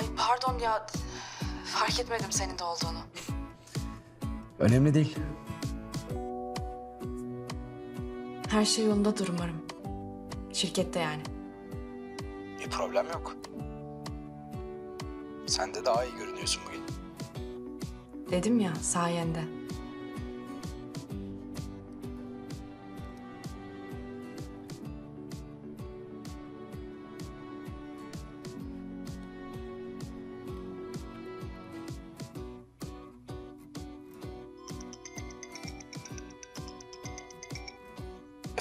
Ay pardon ya. Fark etmedim senin de olduğunu. Önemli değil. Her şey yolundadır umarım. Şirkette yani. Bir problem yok. Sen de daha iyi görünüyorsun bugün. Dedim ya sayende.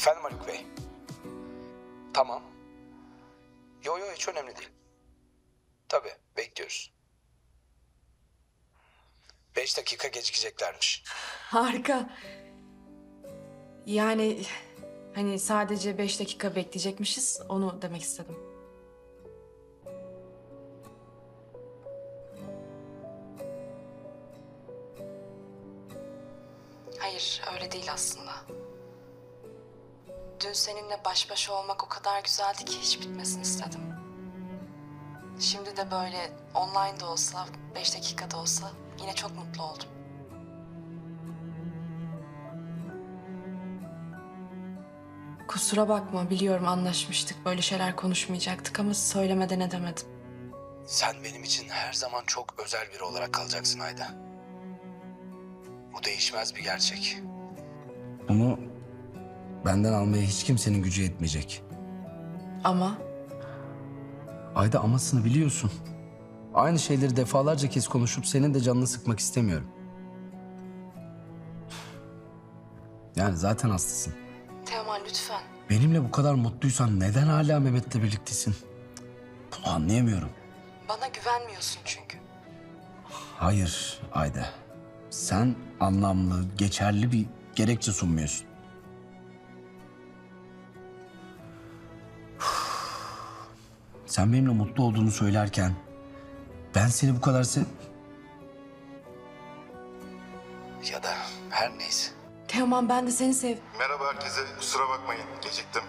Efendim Haluk Bey. Tamam. Yo yo hiç önemli değil. Tabii bekliyoruz. Beş dakika gecikeceklermiş. Harika. Yani hani sadece beş dakika bekleyecekmişiz onu demek istedim. Dün seninle baş başa olmak o kadar güzeldi ki hiç bitmesin istedim. Şimdi de böyle online de olsa, beş dakikada olsa yine çok mutlu oldum. Kusura bakma biliyorum anlaşmıştık böyle şeyler konuşmayacaktık ama söylemeden edemedim. Sen benim için her zaman çok özel biri olarak kalacaksın Ayda. Bu değişmez bir gerçek. Bunu benden almaya hiç kimsenin gücü yetmeyecek. Ama Ayda amasını biliyorsun. Aynı şeyleri defalarca kez konuşup senin de canını sıkmak istemiyorum. Yani zaten hastasın. Teoman lütfen. Benimle bu kadar mutluysan neden hala Mehmet'le birliktesin? Bunu anlayamıyorum. Bana güvenmiyorsun çünkü. Hayır Ayda. Sen anlamlı, geçerli bir gerekçe sunmuyorsun. Sen benimle mutlu olduğunu söylerken ben seni bu kadar se... Ya da her neyse. Teoman ben de seni sev... Merhaba herkese. Kusura bakmayın. Geciktim.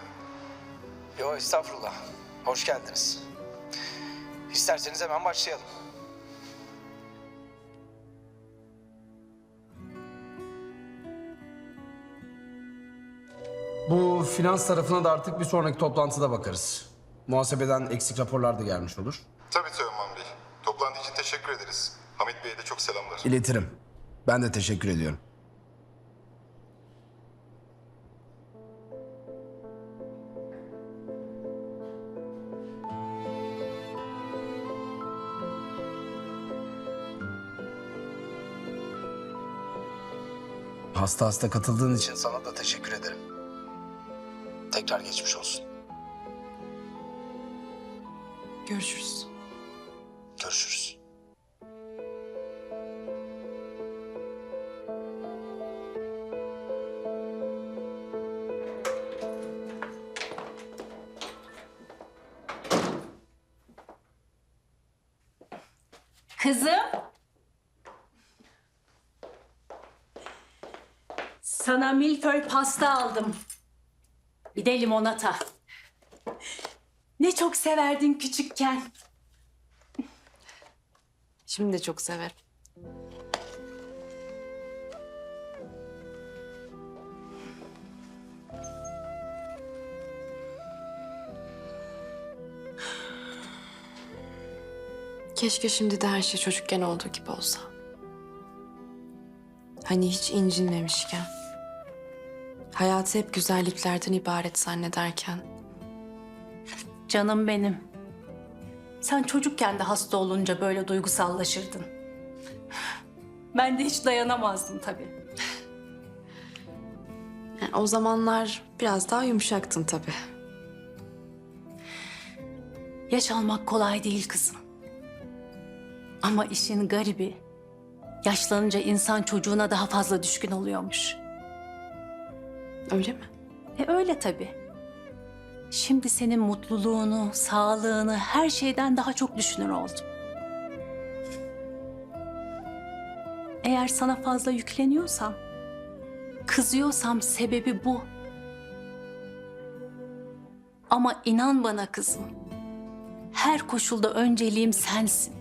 Yo estağfurullah. Hoş geldiniz. İsterseniz hemen başlayalım. Bu finans tarafına da artık bir sonraki toplantıda bakarız. Muhasebeden eksik raporlar da gelmiş olur. Tabii Teoman Bey. Toplantı için teşekkür ederiz. Hamit Bey'e de çok selamlar. İletirim. Ben de teşekkür ediyorum. Hasta hasta katıldığın için sana da teşekkür ederim. Tekrar geçmiş olsun. Görüşürüz. Görüşürüz. Kızım. Sana milföy pasta aldım. Bir de limonata. Ne çok severdin küçükken. Şimdi de çok severim. Keşke şimdi de her şey çocukken olduğu gibi olsa. Hani hiç incinmemişken. Hayatı hep güzelliklerden ibaret zannederken. Canım benim. Sen çocukken de hasta olunca böyle duygusallaşırdın. Ben de hiç dayanamazdım tabii. Yani o zamanlar biraz daha yumuşaktın tabii. Yaş almak kolay değil kızım. Ama işin garibi, yaşlanınca insan çocuğuna daha fazla düşkün oluyormuş. Öyle mi? E öyle tabii. Şimdi senin mutluluğunu, sağlığını, her şeyden daha çok düşünür oldum. Eğer sana fazla yükleniyorsam, kızıyorsam sebebi bu. Ama inan bana kızım, her koşulda önceliğim sensin.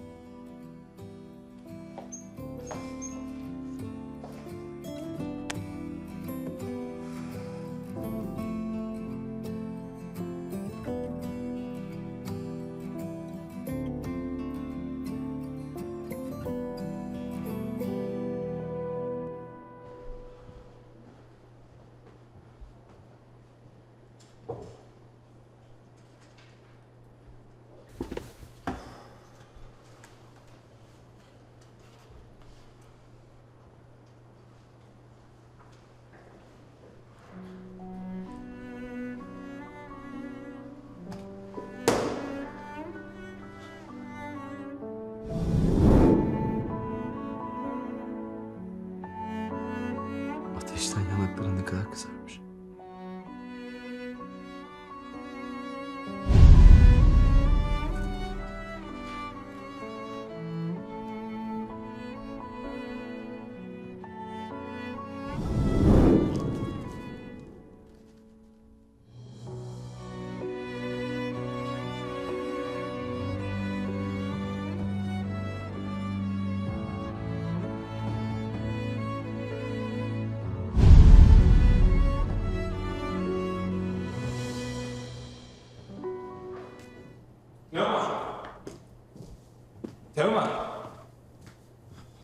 yanakların ne kadar kızarmış.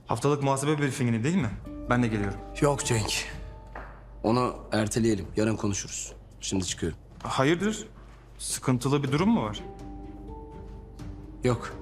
Haftalık muhasebe briefingini değil mi? Ben de geliyorum. Yok Cenk. Onu erteleyelim. Yarın konuşuruz. Şimdi çıkıyorum. Hayırdır? Sıkıntılı bir durum mu var? Yok.